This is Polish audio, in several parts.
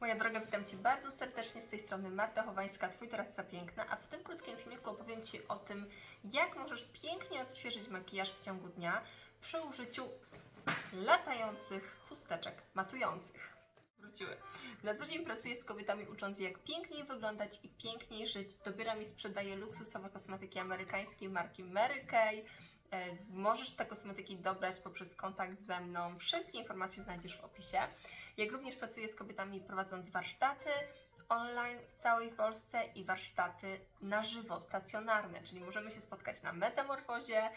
Moja droga, witam Cię bardzo serdecznie z tej strony Marta Chowańska, Twój doradca piękna, a w tym krótkim filmiku opowiem Ci o tym, jak możesz pięknie odświeżyć makijaż w ciągu dnia przy użyciu latających chusteczek matujących. Wróciły. Na co dzień pracuję z kobietami ucząc jak piękniej wyglądać i piękniej żyć. Dobieram i sprzedaję luksusowe kosmetyki amerykańskiej marki Mary Kay. E, Możesz te kosmetyki dobrać poprzez kontakt ze mną. Wszystkie informacje znajdziesz w opisie. Jak również pracuję z kobietami prowadząc warsztaty online w całej Polsce i warsztaty na żywo, stacjonarne, czyli możemy się spotkać na metamorfozie,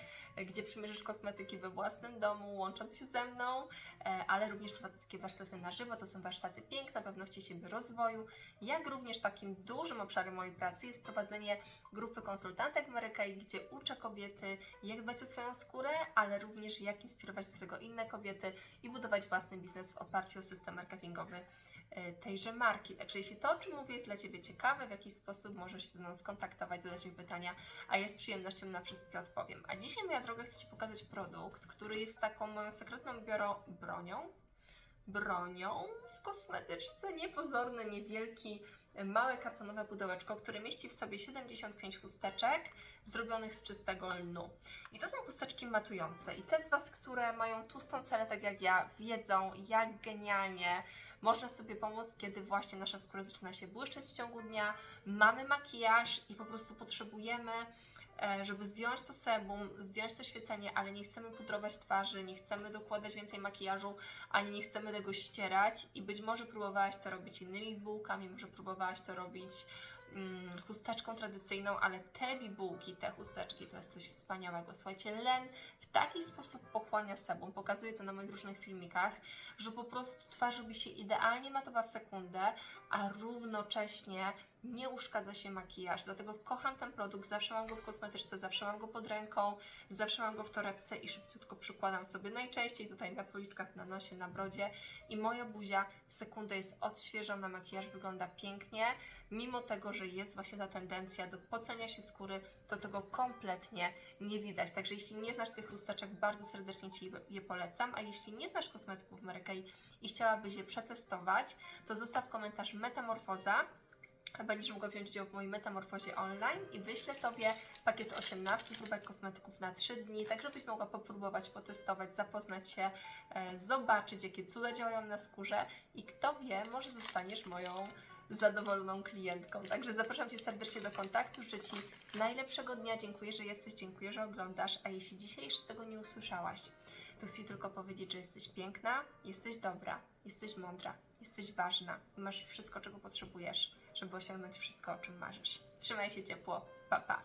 gdzie przymierzysz kosmetyki we własnym domu, łącząc się ze mną, e, ale również prowadzę takie warsztaty na żywo. To są warsztaty piękna, pewności siebie, rozwoju. Jak również takim dużym obszarem mojej pracy jest prowadzenie grupy konsultantek Mary Kay, gdzie uczę kobiety, jak dbać o swoją skórę, ale również jak inspirować do tego inne kobiety i budować własny biznes w oparciu o system marketingowy e, tejże marki. Także jeśli to, czym mówię, jest dla Ciebie ciekawe, w jakiś sposób możesz się ze mną skontaktować, zadać mi pytania, a ja z przyjemnością na wszystkie odpowiem. A dzisiaj, moja droga, chcę Ci pokazać produkt, który jest taką moją sekretną bioro bronią, bronią w kosmetyczce, niepozorny, niewielki, małe kartonowe pudełeczko, które mieści w sobie 75 chusteczek zrobionych z czystego lnu. I to są chusteczki matujące. I te z Was, które mają tłustą celę, tak jak ja, wiedzą, jak genialnie można sobie pomóc, kiedy właśnie nasza skóra zaczyna się błyszczeć w ciągu dnia, mamy makijaż i po prostu potrzebujemy żeby zdjąć to sebum, zdjąć to świecenie, ale nie chcemy pudrować twarzy, nie chcemy dokładać więcej makijażu, ani nie chcemy tego ścierać i być może próbowałaś to robić innymi bułkami, może próbowałaś to robić mm, chusteczką tradycyjną, ale te bibułki, te chusteczki to jest coś wspaniałego. Słuchajcie, len w taki sposób pochłania sebum, pokazuję to na moich różnych filmikach, że po prostu twarz robi się idealnie matowa w sekundę, a równocześnie nie uszkadza się makijaż, dlatego kocham ten produkt, zawsze mam go w kosmetyczce, zawsze mam go pod ręką, zawsze mam go w torebce i szybciutko przykładam sobie najczęściej tutaj na policzkach, na nosie, na brodzie. I moja buzia w sekundę jest odświeżona, makijaż wygląda pięknie, mimo tego, że jest właśnie ta tendencja do pocenia się skóry, to tego kompletnie nie widać, także jeśli nie znasz tych chusteczek, bardzo serdecznie Ci je polecam, a jeśli nie znasz kosmetyków Kay i chciałabyś je przetestować, to zostaw komentarz Metamorfoza, Będziesz mogła wziąć udział w mojej metamorfozie online i wyślę Tobie pakiet 18 próbek kosmetyków na 3 dni, tak żebyś mogła popróbować, potestować, zapoznać się, e, zobaczyć, jakie cuda działają na skórze i kto wie, może zostaniesz moją zadowoloną klientką. Także zapraszam Cię serdecznie do kontaktu, życzę Ci najlepszego dnia, dziękuję, że jesteś, dziękuję, że oglądasz, a jeśli dzisiaj jeszcze tego nie usłyszałaś, to chcę Ci tylko powiedzieć, że jesteś piękna, jesteś dobra, jesteś mądra, jesteś ważna i masz wszystko, czego potrzebujesz żeby osiągnąć wszystko, o czym marzysz. Trzymaj się ciepło. Pa, pa.